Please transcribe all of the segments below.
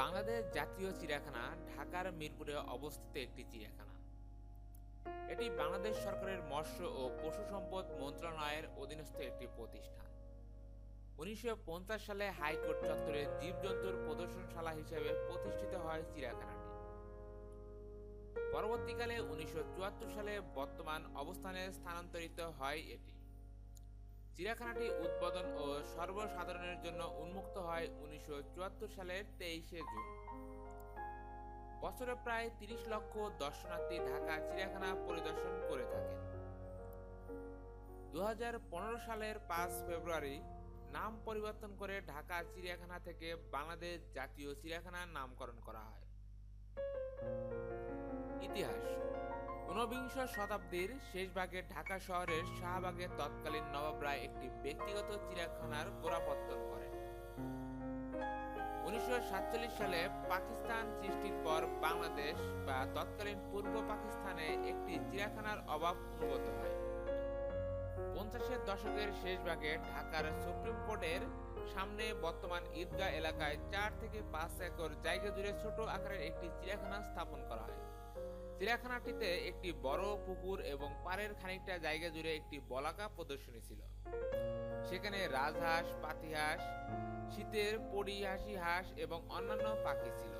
বাংলাদেশ জাতীয় চিড়িয়াখানা, ঢাকার মিরপুরে অবস্থিত একটি চিড়িয়াখানা। এটি বাংলাদেশ সরকারের মৎস্য ও পশু সম্পদ মন্ত্রণালয়ের অধীনস্থ একটি প্রতিষ্ঠান। উনিশশো পঞ্চাশ সালে হাইকোর্ট চত্বরে জীবজন্তুর প্রদর্শনশালা হিসেবে প্রতিষ্ঠিত হয় চিড়িয়াখানাটি। পরবর্তীকালে উনিশশো চুয়াত্তর সালে বর্তমান অবস্থানে স্থানান্তরিত হয় এটি। চিড়িয়াখানাটি উদ্বোধন ও সর্বসাধারণের জন্য উন্মুক্ত হয় উনিশশো চুয়াত্তর সালের তেইশে জুন। বছরে প্রায় তিরিশ লক্ষ দর্শনার্থী ঢাকা চিড়িয়াখানা পরিদর্শন করে থাকেন। দু হাজার পনেরো সালের পাঁচ ফেব্রুয়ারি নাম পরিবর্তন করে ঢাকা চিড়িয়াখানা থেকে বাংলাদেশ জাতীয় চিড়িয়াখানার নামকরণ করা হয়। ইতিহাস ঊনবিংশ শতাব্দীর শেষ ভাগে ঢাকা শহরের শাহবাগের তৎকালীন নবাব রায় একটি ব্যক্তিগত চিড়িয়াখানার গোড়াপত্তন করেন। উনিশশো সালে পাকিস্তান সৃষ্টির পর বাংলাদেশ বা তৎকালীন পূর্ব পাকিস্তানে একটি চিড়িয়াখানার অভাব অনুভূত হয়। পঞ্চাশের দশকের শেষ ভাগে ঢাকার সুপ্রিম কোর্টের সামনে বর্তমান ঈদগাহ এলাকায় চার থেকে পাঁচ একর জায়গা জুড়ে ছোট আকারের একটি চিড়িয়াখানা স্থাপন করা হয়। চিড়িয়াখানাটিতে একটি বড় পুকুর এবং পাড়ের খানিকটা জায়গা জুড়ে একটি বলাকা প্রদর্শনী ছিল। সেখানে রাজহাঁস, পাতিহাঁস, শীতের পরিহাসি হাঁস এবং অন্যান্য পাখি ছিল।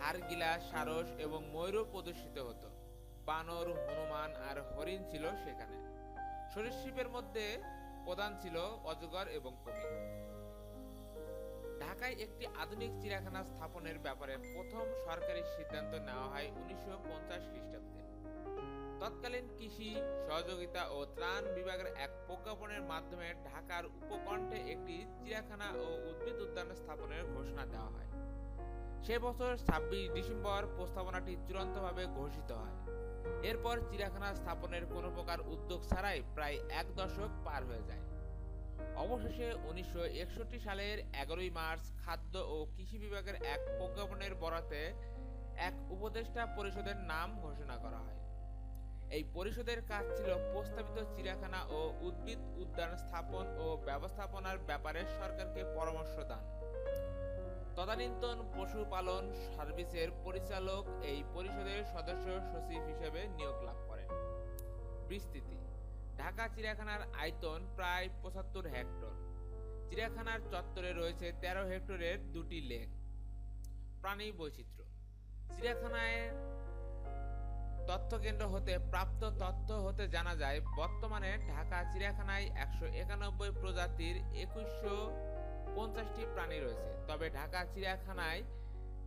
হারগিলাস সারস এবং ময়ূরও প্রদর্শিত হতো। বানর, হনুমান আর হরিণ ছিল সেখানে। সরীসৃপের মধ্যে প্রধান ছিল অজগর এবং কুমির ঢাকায় একটি আধুনিক চিড়িয়াখানা স্থাপনের ব্যাপারে প্রথম সরকারি সিদ্ধান্ত নেওয়া হয় উনিশশো পঞ্চাশ খ্রিস্টাব্দে। তৎকালীন কৃষি, সহযোগিতা ও ত্রাণ বিভাগের এক প্রজ্ঞাপনের মাধ্যমে ঢাকার উপকণ্ঠে একটি চিড়িয়াখানা ও উদ্ভিদ উদ্যান স্থাপনের ঘোষণা দেওয়া হয়। সে বছর ছাব্বিশ ডিসেম্বর প্রস্তাবনাটি চূড়ান্তভাবে ঘোষিত হয়। এরপর চিড়িয়াখানা স্থাপনের কোনো প্রকার উদ্যোগ ছাড়াই প্রায় এক দশক পার হয়ে যায়। অবশেষে উনিশশো সালের এগারোই মার্চ খাদ্য ও কৃষি বিভাগের এক প্রজ্ঞাপনের বরাতে এক উপদেষ্টা পরিষদের নাম ঘোষণা করা হয়। এই পরিষদের কাজ ছিল প্রস্তাবিত চিড়িয়াখানা ও উদ্ভিদ উদ্যান স্থাপন ও ব্যবস্থাপনার ব্যাপারে সরকারকে পরামর্শ দান। তদানীন্তন পশুপালন সার্ভিসের পরিচালক এই পরিষদের সদস্য সচিব হিসেবে নিয়োগ লাভ করেন। বিস্তৃতি। ঢাকা চিড়িয়াখানার আয়তন প্রায় পঁচাত্তর হেক্টর। চিড়িয়াখানার চত্বরে রয়েছে তেরো হেক্টরের দুটি লেক। প্রাণী বৈচিত্র্য। চিড়িয়াখানায় তথ্যকেন্দ্র হতে প্রাপ্ত তথ্য হতে জানা যায়, বর্তমানে ঢাকা চিড়িয়াখানায় একশো একানব্বই প্রজাতির একুশশো পঞ্চাশটি প্রাণী রয়েছে। তবে ঢাকা চিড়িয়াখানায়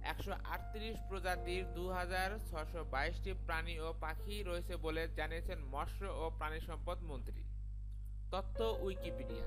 একশো আটত্রিশ প্রজাতির দু হাজার ছশো বাইশটি প্রাণী ও পাখি রয়েছে বলে জানিয়েছেন মৎস্য ও প্রাণী সম্পদ মন্ত্রী। তথ্য উইকিপিডিয়া।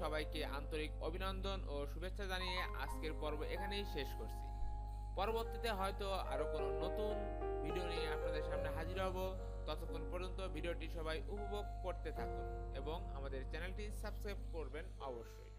সবাইকে আন্তরিক অভিনন্দন ও শুভেচ্ছা জানিয়ে আজকের পর্ব এখানেই শেষ করছি। পরবর্তীতে হয়তো আরও কোনো নতুন ভিডিও নিয়ে আপনাদের সামনে হাজির হব। ততক্ষণ পর্যন্ত ভিডিওটি সবাই উপভোগ করতে থাকুন এবং আমাদের চ্যানেলটি সাবস্ক্রাইব করবেন অবশ্যই।